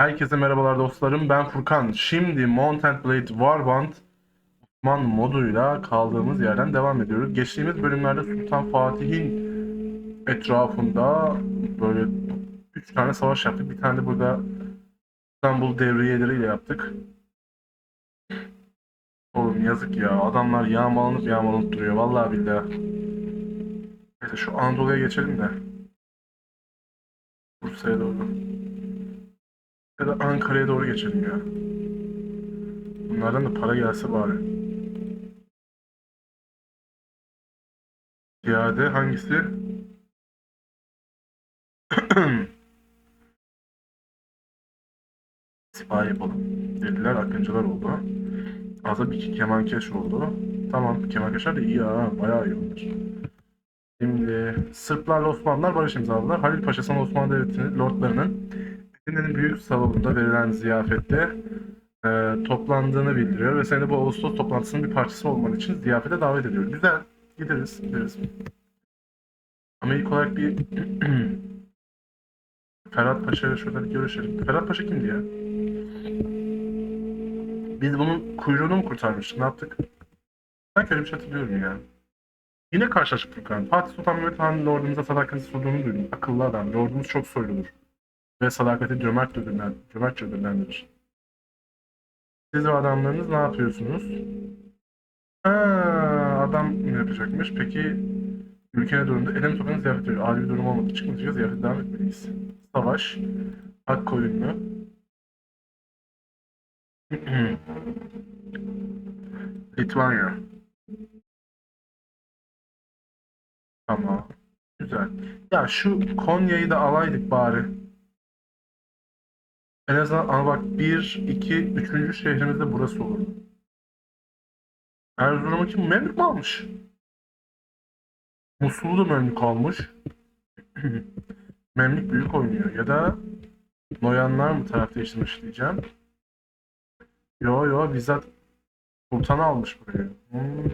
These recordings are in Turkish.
Herkese merhabalar dostlarım. Ben Furkan. Şimdi Mountain Blade Warband Osman moduyla kaldığımız yerden devam ediyoruz. Geçtiğimiz bölümlerde Sultan Fatih'in etrafında böyle 3 tane savaş yaptık. Bir tane de burada İstanbul devriyeleriyle yaptık. Oğlum yazık ya. Adamlar yağmalanıp yağmalanıp duruyor. Vallahi billahi. Neyse şu Anadolu'ya geçelim de. Bursa'ya doğru. Ya da Ankara'ya doğru geçelim ya. Bunlardan da para gelse bari. Piyade hangisi? Sipahi yapalım. Dediler akıncılar oldu. Bir iki kemankeş oldu. Tamam kemankeşler de iyi ha. Bayağı iyi onlar. Şimdi Sırplarla Osmanlılar barış imzaladılar. Halil Paşa sana Osmanlı Devleti'nin lordlarının Edirne'nin büyük salonunda verilen ziyafette e, toplandığını bildiriyor ve seni bu Ağustos toplantısının bir parçası olman için ziyafete davet ediyor. Güzel. Gideriz. Gideriz. Ama ilk olarak bir Ferhat Paşa ile şurada bir görüşelim. Ferhat Paşa kimdi ya? Biz bunun kuyruğunu mu kurtarmıştık? Ne yaptık? Ben öyle bir şey hatırlıyorum ya. Yine karşılaştık Furkan. Fatih Sultan Mehmet Han lordumuza sadakati sunduğunu duydum. Akıllı adam. Lordumuz çok soyludur. Ve sadakati cömert ödüller, cömertçe ödüllendirir. Siz ve adamlarınız ne yapıyorsunuz? Ha, adam yapacakmış. Peki ülkene durumda elim tokanı ziyafet veriyor. Acil bir durum olmadı. Çıkmayacağız. Ziyafete devam etmeliyiz. Savaş. Ak koyunlu. Litvanya. Tamam. Güzel. Ya şu Konya'yı da alaydık bari. En azından ama bak 1, 2, 3. şehrimiz de burası olur. Erzurum'u kim? Memlük mü almış? Musul'u da Memlük almış. Memlük büyük oynuyor. Ya da Noyanlar mı taraf değiştirmiş diyeceğim. Yo yo bizzat Sultan'ı almış buraya. Hmm.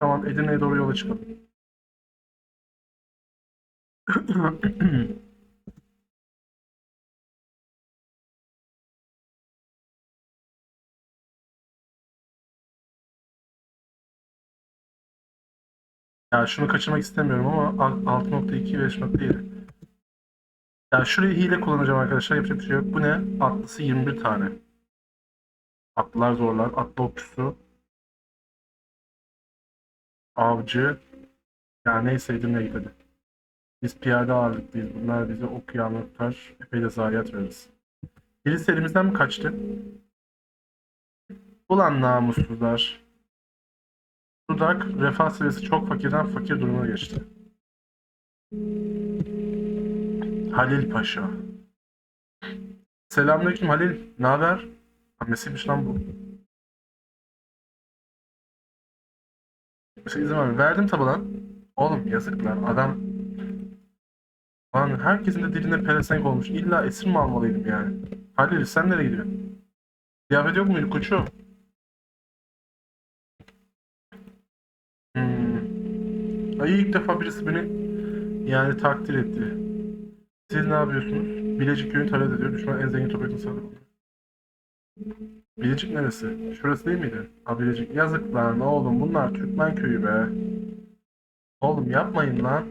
Tamam Edirne'ye doğru yola çıkalım. Ya şunu kaçırmak istemiyorum ama 6.2 5.7. Ya şurayı hile kullanacağım arkadaşlar. Yapacak bir şey yok. Bu ne? Atlısı 21 tane. Atlılar zorlar. Atlı okçusu. Avcı. Ya neyse git hadi. Biz piyade ağırlıklıyız. Bunlar bize okuyanlar tutar. Epey de zayiat veririz. Birisi elimizden mi kaçtı? Ulan namussuzlar. Dudak refah seviyesi çok fakirden fakir durumuna geçti. Halil Paşa. Selamünaleyküm Halil. Ne haber? Annesiymiş lan bu. Şey izin ver. Verdim tabi lan. Oğlum yazık lan. Adam Lan herkesin de dilinde pelesenk olmuş. İlla esir mi almalıydım yani? Halil sen nereye gidiyorsun? Kıyafet yok muydu koçum? Ay ilk defa birisi beni yani takdir etti. Siz ne yapıyorsunuz? Bilecik köyünü tarat ediyor. Düşman en zengin toprakını sağlıyor. Bilecik neresi? Şurası değil miydi? Ha Bilecik. Yazık lan oğlum bunlar Türkmen köyü be. Oğlum yapmayın lan.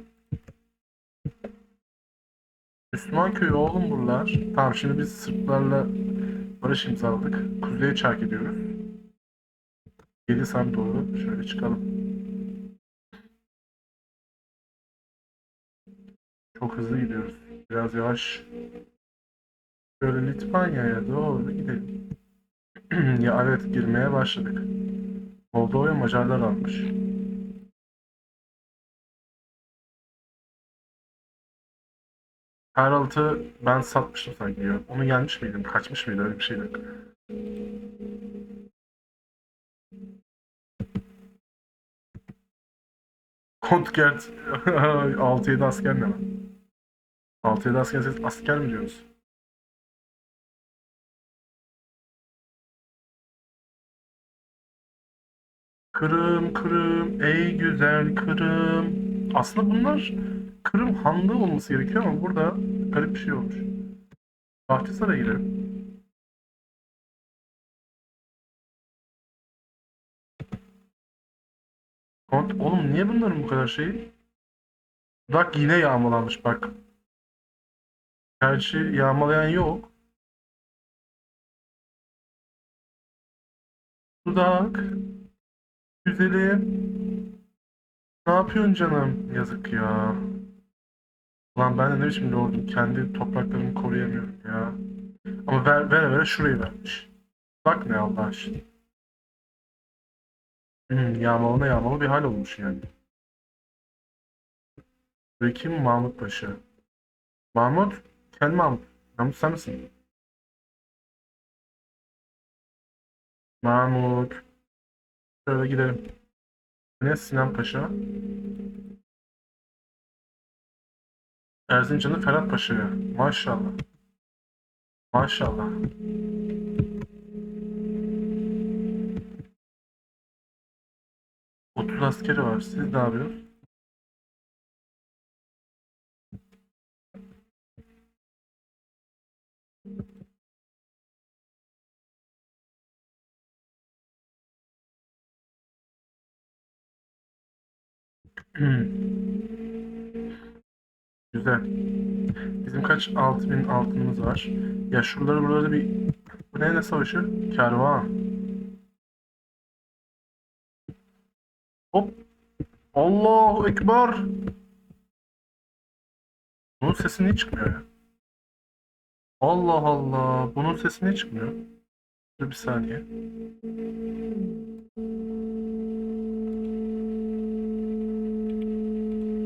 Müslüman köyü oğlum buralar. Tamam şimdi biz Sırplarla barış imzaladık. Kuzeye çark ediyoruz. Gelisam doğru. Şöyle çıkalım. Çok hızlı gidiyoruz. Biraz yavaş. Böyle Litvanya'ya doğru gidelim. ya evet girmeye başladık. Moldova Macarlar almış. Karaltı ben satmıştım sanki ya. Onu gelmiş miydim? Kaçmış mıydı? Öyle bir şeydi. Kontgert 6-7 asker ne lan? 6-7 asker asker mi diyorsunuz? Kırım, Kırım, ey güzel Kırım. Aslında bunlar Kırım Hanlığı olması gerekiyor ama burada garip bir şey olmuş. Bahçesaray'a gidelim. Kont, oğlum niye bunların bu kadar şeyi? Dudak yine yağmalanmış bak. Gerçi yağmalayan yok. Dudak. Güzelim. Ne yapıyorsun canım? Yazık ya. Ulan ben de ne biçim doğurdum. Kendi topraklarımı koruyamıyorum ya. Ama ver, vere vere şurayı vermiş. Bak ne Allah aşkına. Hmm, yağmalına yağmalı bir hal olmuş yani. Ve kim? Mahmut Paşa. Mahmut? Kendi Mahmut. Mahmut sen misin? Mahmut. Şöyle gidelim. Ne Sinan Paşa? Erzincan'ın Ferhat Paşa'ya. Maşallah. Maşallah. Otuz askeri var. Siz ne yapıyorsunuz? Güzel. Bizim kaç 6000 altınımız var. Ya şuraları buraları bir... Bu ne ne savaşı? Kervan. Hop. Allahu Ekber. Bunun sesi niye çıkmıyor ya? Allah Allah. Bunun sesi niye çıkmıyor? Dur bir saniye.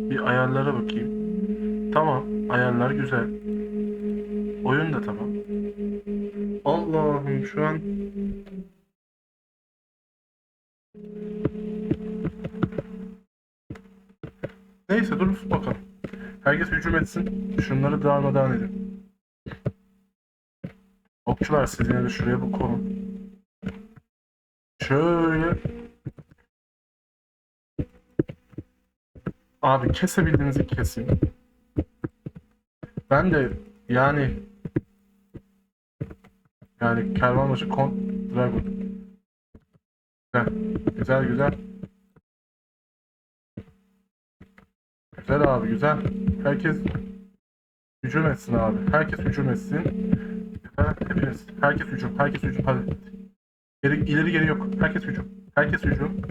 Bir ayarlara bakayım. Tamam. Ayarlar güzel. Oyun da tamam. Allah'ım şu an Neyse dur bakalım. Herkes hücum etsin. Şunları darmadağın edin. Okçular siz yine de şuraya bu konun. Şöyle. Abi kesebildiğinizi kesin. Ben de yani yani Kervanbaşı Kont Dragon. Güzel. Güzel güzel. Güzel abi güzel. Herkes hücum etsin abi. Herkes hücum etsin. Hepiniz. Herkes hücum. Herkes hücum. Hadi. Geri, ileri geri yok. Herkes hücum. Herkes hücum.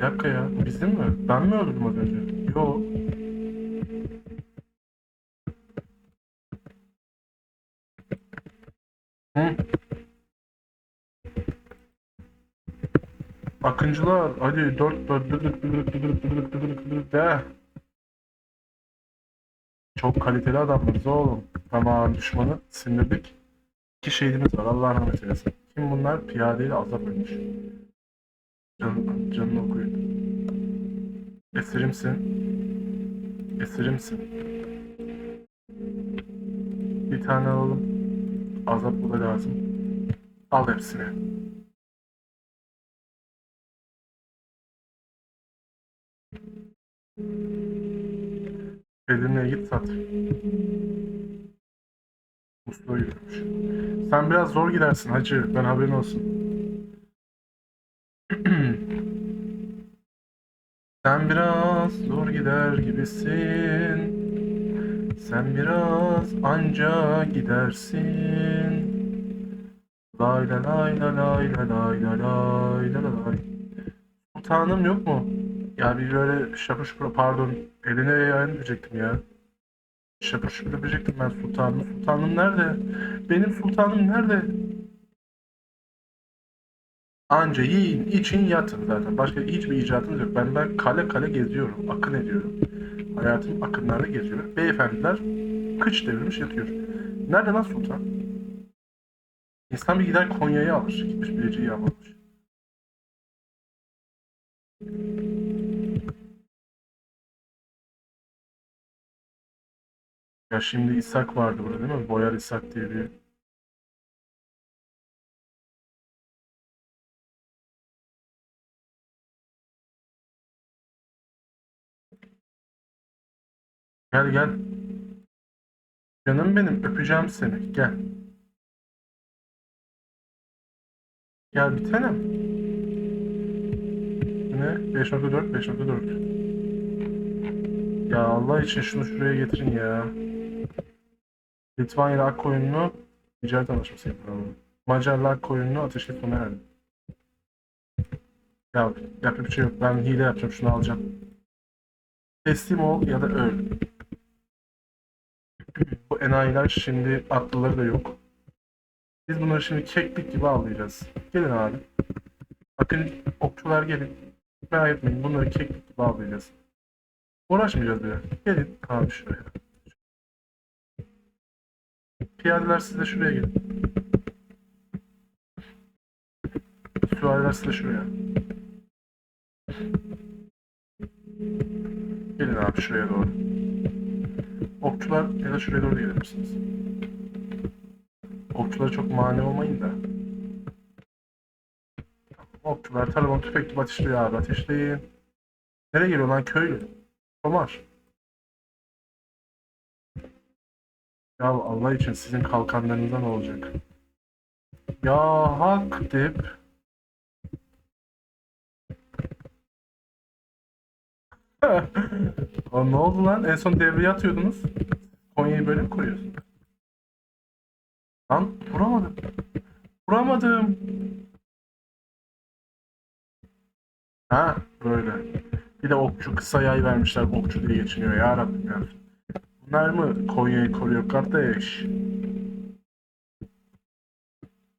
Bir dakika ya. Bizim mi? Ben mi öldürdüm az önce? Yok. Hı. Akıncılar hadi dört dört dıdık dıdık dıdık dıdık de. Çok kaliteli adamlarız oğlum. Tamam düşmanı sindirdik. İki şehidimiz var Allah rahmet eylesin. Kim bunlar? Piyadeyle azap ölmüş. Can, canını okuyun. Esirimsin. Esirimsin. Bir tane alalım. Azap bu da lazım. Al hepsini. Eline git sat. Musluğu yürümüş. Sen biraz zor gidersin hacı. Ben haberin olsun. Sen biraz zor gider gibisin. Sen biraz anca gidersin. Lay la lay la lay la lay la lay la la lay. Sultanım yok mu? Ya bir böyle şapır şupur pardon eline yayın diyecektim ya. Şapır şupur diyecektim ben sultanım. Sultanım nerede? Benim sultanım nerede? Anca yiyin, için, yatın zaten. Başka hiçbir icatınız yok. Ben ben kale kale geziyorum, akın ediyorum. Hayatım akınlarda geziyor. Beyefendiler kıç devirmiş yatıyor. Nerede lan sultan? İnsan bir gider Konya'yı alır. Gitmiş Bilecik'i almamış. Ya şimdi İshak vardı burada değil mi? Boyar İshak diye bir Gel gel. Canım benim öpeceğim seni. Gel. Gel bir tanem. Ne? 5.4 5.4 Ya Allah için şunu şuraya getirin ya. Litvanya Ak oyununu ticaret anlaşması yapalım. Macarla Ak oyununu ateşe sona erdi. Ya yapacak bir şey yok. Ben hile yapacağım. Şunu alacağım. Teslim ol ya da öl. Bu enayiler şimdi atlıları da yok. Biz bunları şimdi keklik gibi avlayacağız. Gelin abi. Bakın okçular gelin. Merak etmeyin bunları keklik gibi avlayacağız. Uğraşmayacağız bile. Gelin abi şuraya. Piyadeler siz de şuraya gelin. Süvariler siz de şuraya. Gelin abi şuraya doğru. Okçular ya da şuraya doğru gelebilirsiniz. Okçulara çok mani olmayın da. Okçular tarafon tüfek gibi ateşliyor abi ateşleyin. Nereye geliyor lan köylü? Tomar. Ya Allah için sizin kalkanlarınıza ne olacak? Ya hak deyip ne oldu lan? En son devreye atıyordunuz. Konya'yı böyle mi koruyorsun? Lan vuramadım. Vuramadım. Ha böyle. Bir de okçu kısa yay vermişler. Okçu diye geçiniyor ya Rabbim ya. Bunlar mı Konya'yı koruyor kardeş?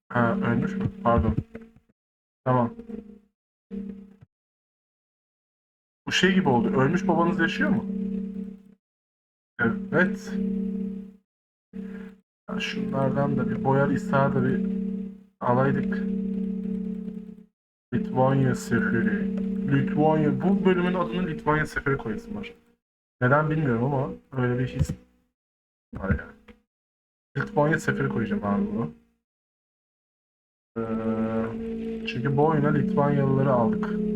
Ha ölmüş mü? Pardon. Tamam. Bu şey gibi oldu. Ölmüş babanız yaşıyor mu? Evet. Ya şunlardan da bir boyar İsa da bir alaydık. Litvanya Seferi. Litvanya. Bu bölümün adını Litvanya Seferi koyasım var. Neden bilmiyorum ama öyle bir his var yani. Litvanya Seferi koyacağım abi bunu. Ee, çünkü bu oyuna Litvanyalıları aldık.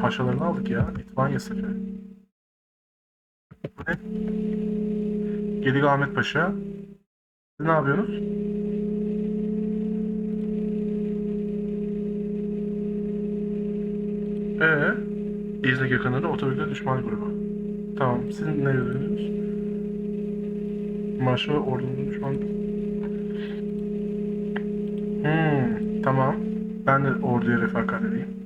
Paşalarını aldık ya. Litvanya Seferi. Bu ne? Gedik Ahmet Paşa. Siz ne yapıyorsunuz? Ee, İznik yakınlarında otobüste düşman grubu. Tamam, siz ne yazıyorsunuz? Marşı ve ordunun düşman... Hmm, tamam. Ben de orduya refakat edeyim.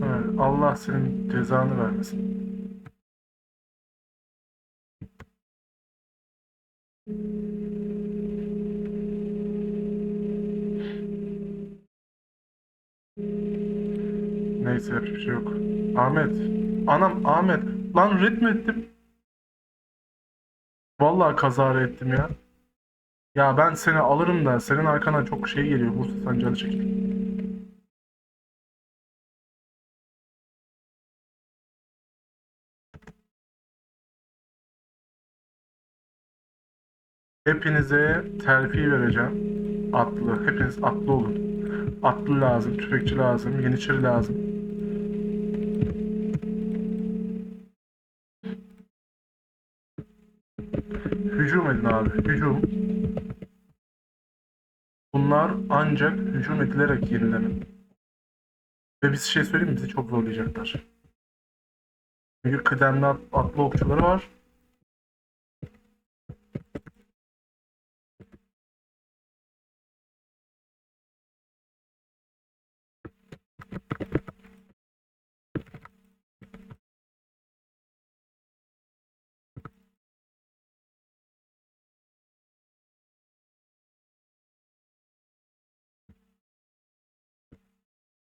Ver. Allah senin cezanı vermesin. Neyse bir şey yok. Ahmet. Anam Ahmet. Lan mi ettim? Vallahi kazara ettim ya. Ya ben seni alırım da senin arkana çok şey geliyor. Bursa sancağı çekil. Hepinize terfi vereceğim. Atlı. Hepiniz atlı olun. Atlı lazım, tüfekçi lazım, yeniçeri lazım. Hücum edin abi, hücum. Bunlar ancak hücum edilerek yenilenir. Ve bir şey söyleyeyim? Bizi çok zorlayacaklar. Çünkü kıdemli at- atlı okçuları var.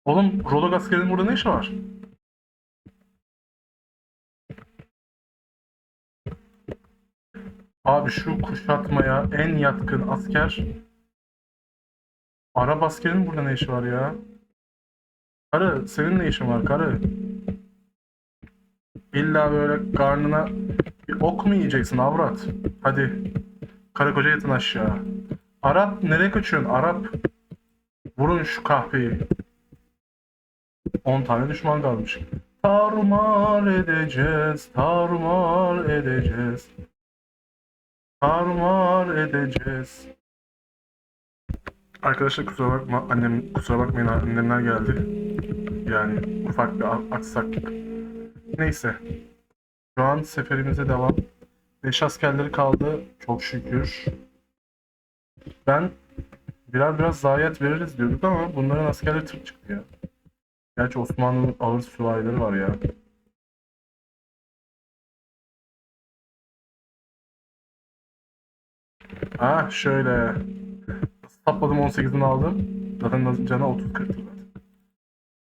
Oğlum Rolog askerinin burada ne işi var? Abi şu kuşatmaya en yatkın asker Arap askerinin burada ne işi var ya? Karı senin ne işin var karı? İlla böyle karnına bir ok mu yiyeceksin avrat? Hadi Karı koca yatın aşağı. Arap nereye kaçıyorsun? Arap. Vurun şu kahpeyi. 10 tane düşman kalmış. Tarumar edeceğiz, tarumar edeceğiz. Tarumar edeceğiz. Arkadaşlar kusura bakma, annem kusura bakmayın annemler geldi. Yani ufak bir aksaklık. Neyse. Şu an seferimize devam. 5 askerleri kaldı. Çok şükür. Ben biraz biraz zayiat veririz diyorduk ama bunların askerleri tırt çıktı ya. Gerçi Osmanlı'nın ağır süvarileri var ya. Ha şöyle. Sapladım 18'ini aldım. Zaten canı 30 kırdı zaten.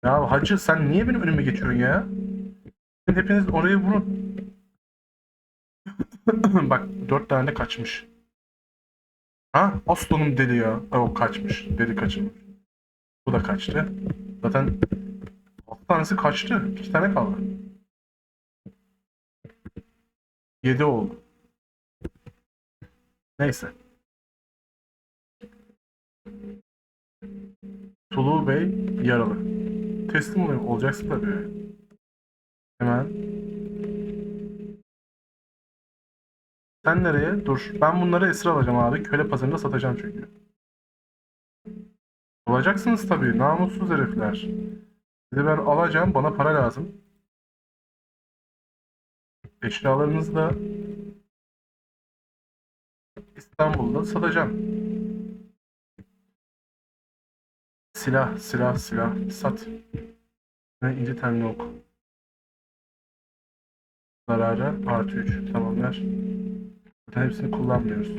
Ya hacı sen niye benim önüme geçiyorsun ya? Hepiniz oraya vurun. Bak dört tane de kaçmış. Ha aslanım deli ya. O kaçmış. Deli kaçırmış. Bu da kaçtı. Zaten tanesi kaçtı. İki tane kaldı. Yedi oldu. Neyse. Tulu Bey yaralı. Teslim ol- olacaksın tabii. Hemen. Sen nereye? Dur. Ben bunları esir alacağım abi. Köle pazarında satacağım çünkü. Olacaksınız tabii. Namussuz herifler. Sizi ben alacağım. Bana para lazım. Eşyalarınızı da İstanbul'da satacağım. Silah, silah, silah. Sat. Ve ince tenli ok. Zararı artı 3. Tamam ver. Zaten hepsini kullanmıyoruz.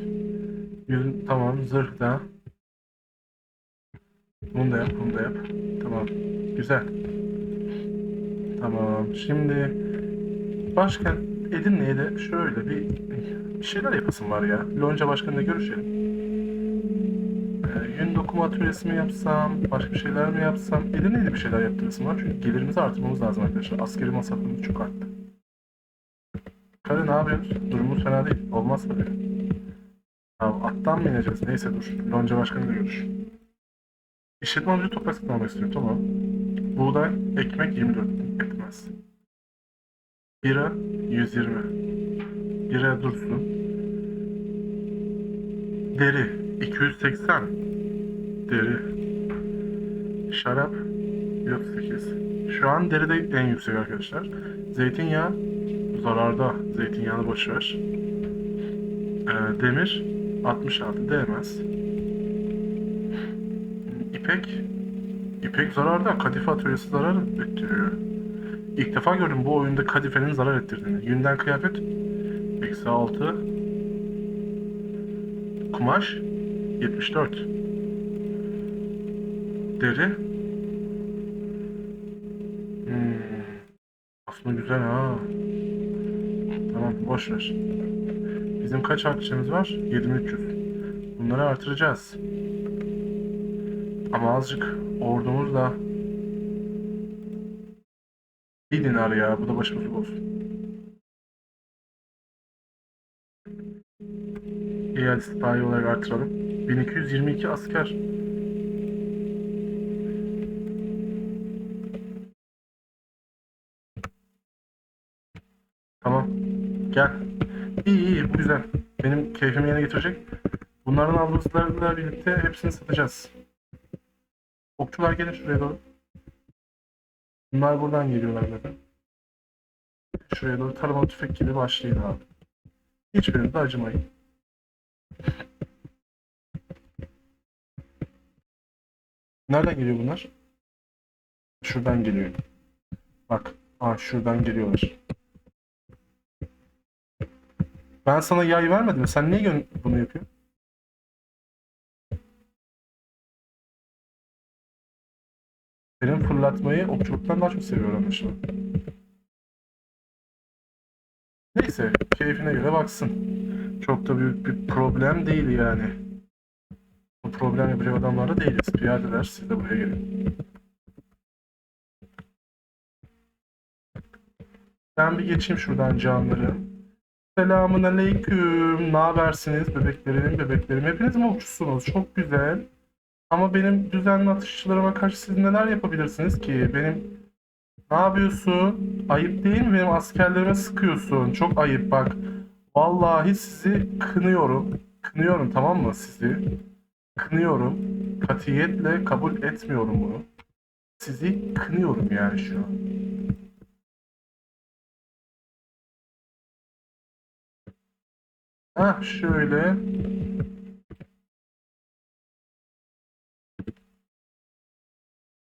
Yüzün, tamam zırh da. Bunu da yap, bunu da yap. Tamam. Güzel. Tamam. Şimdi başkan Edirne'ye de şöyle bir, bir şeyler yapasım var ya. Lonca başkanıyla görüşelim. Ee, yün dokuma atölyesi mi yapsam, başka şeyler mi yapsam? Edirne'ye de bir şeyler yaptırasım var. Çünkü gelirimizi artırmamız lazım arkadaşlar. Askeri masraflarımız çok arttı. Karı ne yapıyorsun? Durumumuz fena değil. Olmaz tabii. Ya attan mı ineceğiz? Neyse dur. Lonca başkanıyla görüş. İşletme alıcı toprak satın almak istiyor. Tamam. Buğday, ekmek 24 etmez. Bira 120. Bira dursun. Deri 280. Deri. Şarap 138. Şu an deride en yüksek arkadaşlar. Zeytinyağı zararda. Zeytinyağını boş ver. Ee, demir 66 değmez. İpek İpek zararda. Kadife atölyesi zarar ettiriyor. İlk defa gördüm bu oyunda kadifenin zarar ettirdiğini. Yünden kıyafet eksi 6 Kumaş 74 Deri hmm. Aslında güzel ha. Tamam boş ver. Bizim kaç akçemiz var? 7300. Bunları artıracağız. Ama azıcık ordumuzla bir dinar ya. Bu da başımızlık olsun. Eyalet sipahi olarak artıralım. 1222 asker. Tamam. Gel. İyi iyi bu güzel. Benim keyfimi yerine getirecek. Bunların aldıklarıyla birlikte hepsini satacağız. Okçular gelin şuraya doğru. Bunlar buradan geliyorlar zaten. Şuraya doğru tarımalı tüfek gibi başlayın abi. Hiçbiriniz de acımayın. Nereden geliyor bunlar? Şuradan geliyor. Bak. Aa, şuradan geliyorlar. Ben sana yay vermedim. Sen niye bunu yapıyorsun? Benim fırlatmayı okçuluktan daha çok seviyorum anlaşılan. Neyse, keyfine göre baksın. Çok da büyük bir problem değil yani. Bu problem yapacak adamlar da değiliz. Piyadeler, siz de buraya gelin. Ben bir geçeyim şuradan canları. Selamun aleyküm. Ne habersiniz bebeklerim, bebeklerim? Hepiniz mi uçuşsunuz? Çok güzel. Ama benim düzenli atışçılarıma karşı siz neler yapabilirsiniz ki? Benim ne yapıyorsun? Ayıp değil mi? Benim askerlerime sıkıyorsun. Çok ayıp bak. Vallahi sizi kınıyorum. Kınıyorum tamam mı sizi? Kınıyorum. Katiyetle kabul etmiyorum bunu. Sizi kınıyorum yani şu an. Hah şöyle.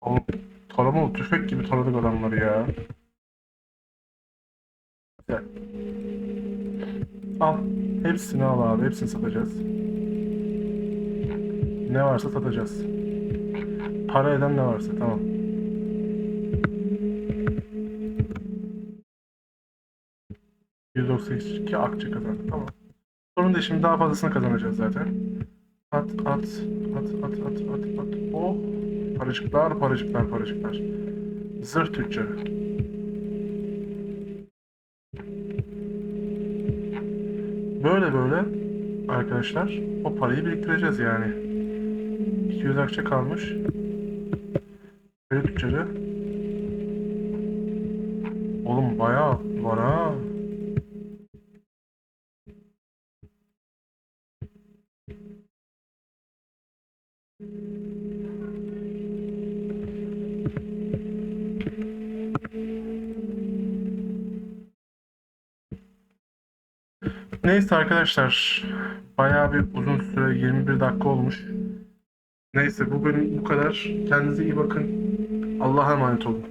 Oğlum taramalı tüfek gibi taradık adamları ya. Güzel. Al. Hepsini al abi. Hepsini satacağız. Ne varsa satacağız. Para eden ne varsa tamam. %92 akçe kazandı. Tamam. Sorun değil şimdi daha fazlasını kazanacağız zaten. At at at at at at at. Oh paracıklar paracıklar paracıklar. Zırh tüccarı. Böyle böyle arkadaşlar o parayı biriktireceğiz yani. 200 akçe kalmış. Böyle tüccarı. Oğlum bayağı var ha. Neyse arkadaşlar. Bayağı bir uzun süre 21 dakika olmuş. Neyse bu bölüm bu kadar. Kendinize iyi bakın. Allah'a emanet olun.